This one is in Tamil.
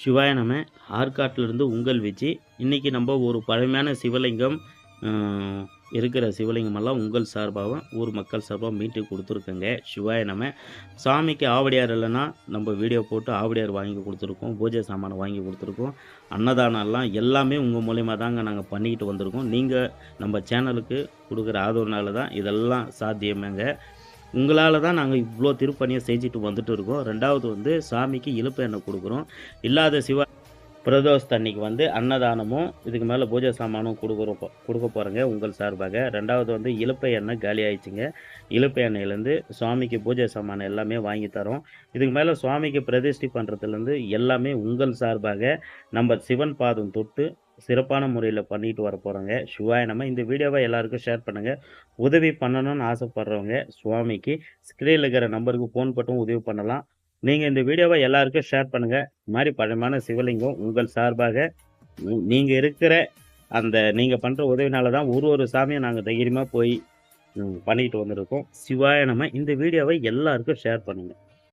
சிவாய நம்ம ஆற்காட்டிலிருந்து உங்கள் வீச்சு இன்றைக்கி நம்ம ஒரு பழமையான சிவலிங்கம் இருக்கிற சிவலிங்கமெல்லாம் உங்கள் சார்பாகவும் ஊர் மக்கள் சார்பாக மீட்டு கொடுத்துருக்கோங்க. சிவாய நம்ம சாமிக்கு ஆவடியார் இல்லைன்னா நம்ம வீடியோ போட்டு ஆவடியார் வாங்கி கொடுத்துருக்கோம் பூஜை சாமானை வாங்கி கொடுத்துருக்கோம். அன்னதானம் எல்லாம் எல்லாமே உங்கள் மூலியமாக தாங்க நாங்கள் பண்ணிக்கிட்டு வந்திருக்கோம். நீங்கள் நம்ம சேனலுக்கு கொடுக்குற ஆதரவுனால தான் இதெல்லாம் சாத்தியமேங்க. உங்களால் தான் நாங்கள் இவ்வளோ திருப்பணியை செஞ்சுட்டு வந்துட்டு இருக்கோம். ரெண்டாவது வந்து சாமிக்கு இழுப்பு எண்ணெய் கொடுக்குறோம். இல்லாத சிவா பிரதோஷ் அன்னைக்கு வந்து அன்னதானமும் இதுக்கு மேலே பூஜை சாமானும் கொடுக்குறோம் கொடுக்க போகிறோங்க உங்கள் சார்பாக. ரெண்டாவது வந்து இழுப்பை எண்ணெய் காலி ஆயிடுச்சுங்க. இழுப்பை எண்ணெயிலேருந்து சுவாமிக்கு பூஜை சாமான் எல்லாமே வாங்கி தரோம். இதுக்கு மேலே சுவாமிக்கு பிரதிஷ்டி பண்ணுறதுலேருந்து எல்லாமே உங்கள் சார்பாக நம்ம சிவன் பாதம் தொட்டு சிறப்பான முறையில் பண்ணிட்டு வர போகிறோங்க சிவாய நம்ம இந்த வீடியோவை எல்லாருக்கும் ஷேர் பண்ணுங்கள் உதவி பண்ணணும்னு ஆசைப்பட்றவங்க சுவாமிக்கு ஸ்க்ரீனில் இருக்கிற நம்பருக்கு ஃபோன் பட்டும் உதவி பண்ணலாம். நீங்கள் இந்த வீடியோவை எல்லாருக்கும் ஷேர் பண்ணுங்கள் இது மாதிரி பழமையான சிவலிங்கம் உங்கள் சார்பாக நீங்கள் இருக்கிற அந்த நீங்கள் பண்ணுற உதவினால தான் ஒரு ஒரு சாமியை நாங்கள் தைரியமாக போய் பண்ணிட்டு வந்திருக்கோம். சிவாய நம்ம இந்த வீடியோவை எல்லாருக்கும் ஷேர் பண்ணுங்கள்